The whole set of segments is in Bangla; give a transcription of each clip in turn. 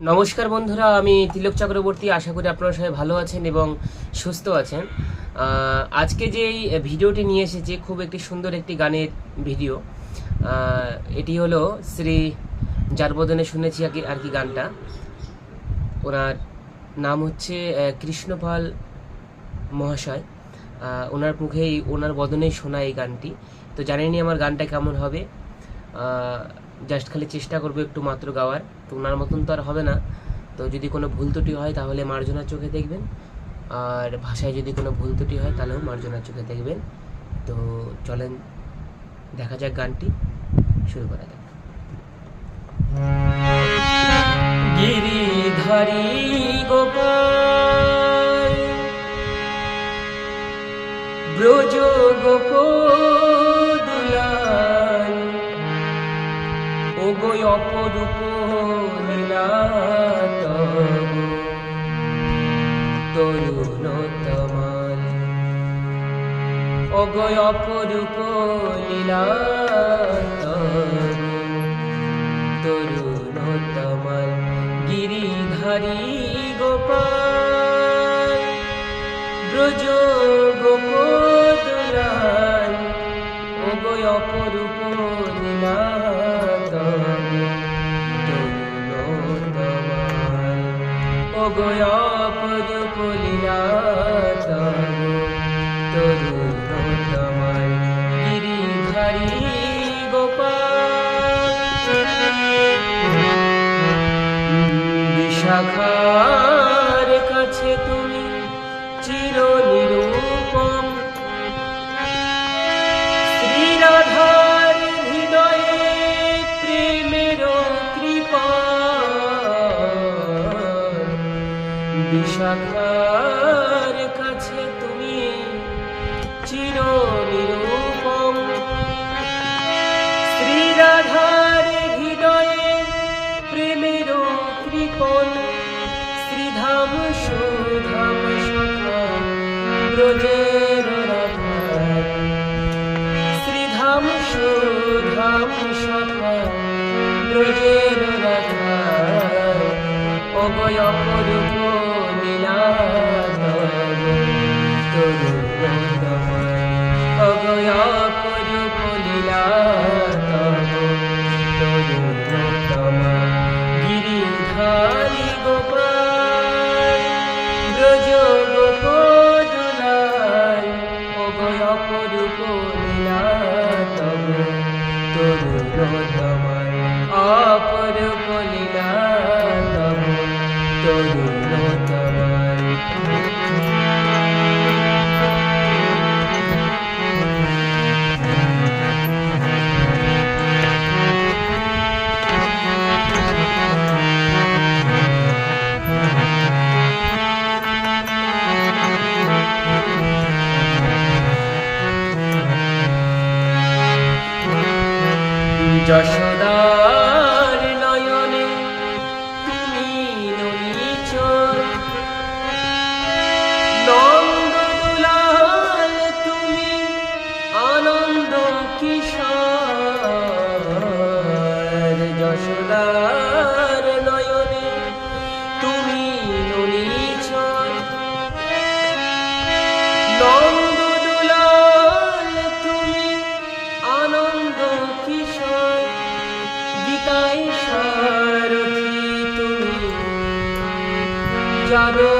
নমস্কার বন্ধুরা, আমি তিলক চক্রবর্তী। আশা করি আপনারা সবাই ভালো আছেন এবং সুস্থ আছেন। আজকে যে এই ভিডিওটি নিয়ে এসেছি, খুব একটি সুন্দর একটি গানের ভিডিও। এটি হলো শ্রী জারবদনে শুনেছি আর কি আর কি গানটা। ওনার নাম হচ্ছে কৃষ্ণপাল মহাশয়। ওনার মুখেই, ওনার বদনেই শোনা এই গানটি। তো জানেনই আমার গানটা কেমন হবে। জাস্ট খালি চেষ্টা করব একটু মাত্র গাওয়ার। তো ওনার মতন তো আর হবে না। তো যদি কোনো ভুল ত্রুটি হয়, তাহলে মার্জনার চোখে দেখবেন। আর ভাষায় যদি কোনো ভুল ত্রুটি হয়, তাহলেও মার্জনার চোখে দেখবেন। তো চলেন, দেখা যাক গানটি। শুরু করা যাক। গিরিধারী গোপাল, ব্রজ গোপদুলাল ও গো অপরূপ লীলা তব তরুণ তমাল ও গো অপরূপ লীলা তব গিরিধারী গোপাল। ব্রজ গোপদুলাল ও গো অপরূপ লীলা ও গো অপরূপ লীলা গিরিধারী গোপাল। বিশাখার বিশাখার কাছে তুমি চির নিরূপম শ্রীরাধার হৃদয়ে প্রেমের কৃপণ শ্রীধাম সুধাম সখা, ব্রজের শ্রীধাম সুধাম সখা, ব্রজের রাধা। অবয় অপরূপ লীলা তব তরুণতমাল যশোদার সারথি তুমি? জানো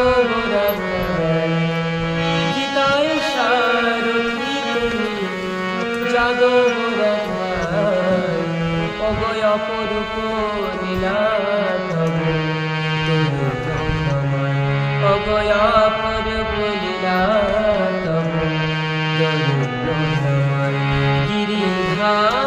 গীতায় সারথি তুমি। জানো অগয় অপরূপ নীলা অগয়াপর বলিলাম গিরিধা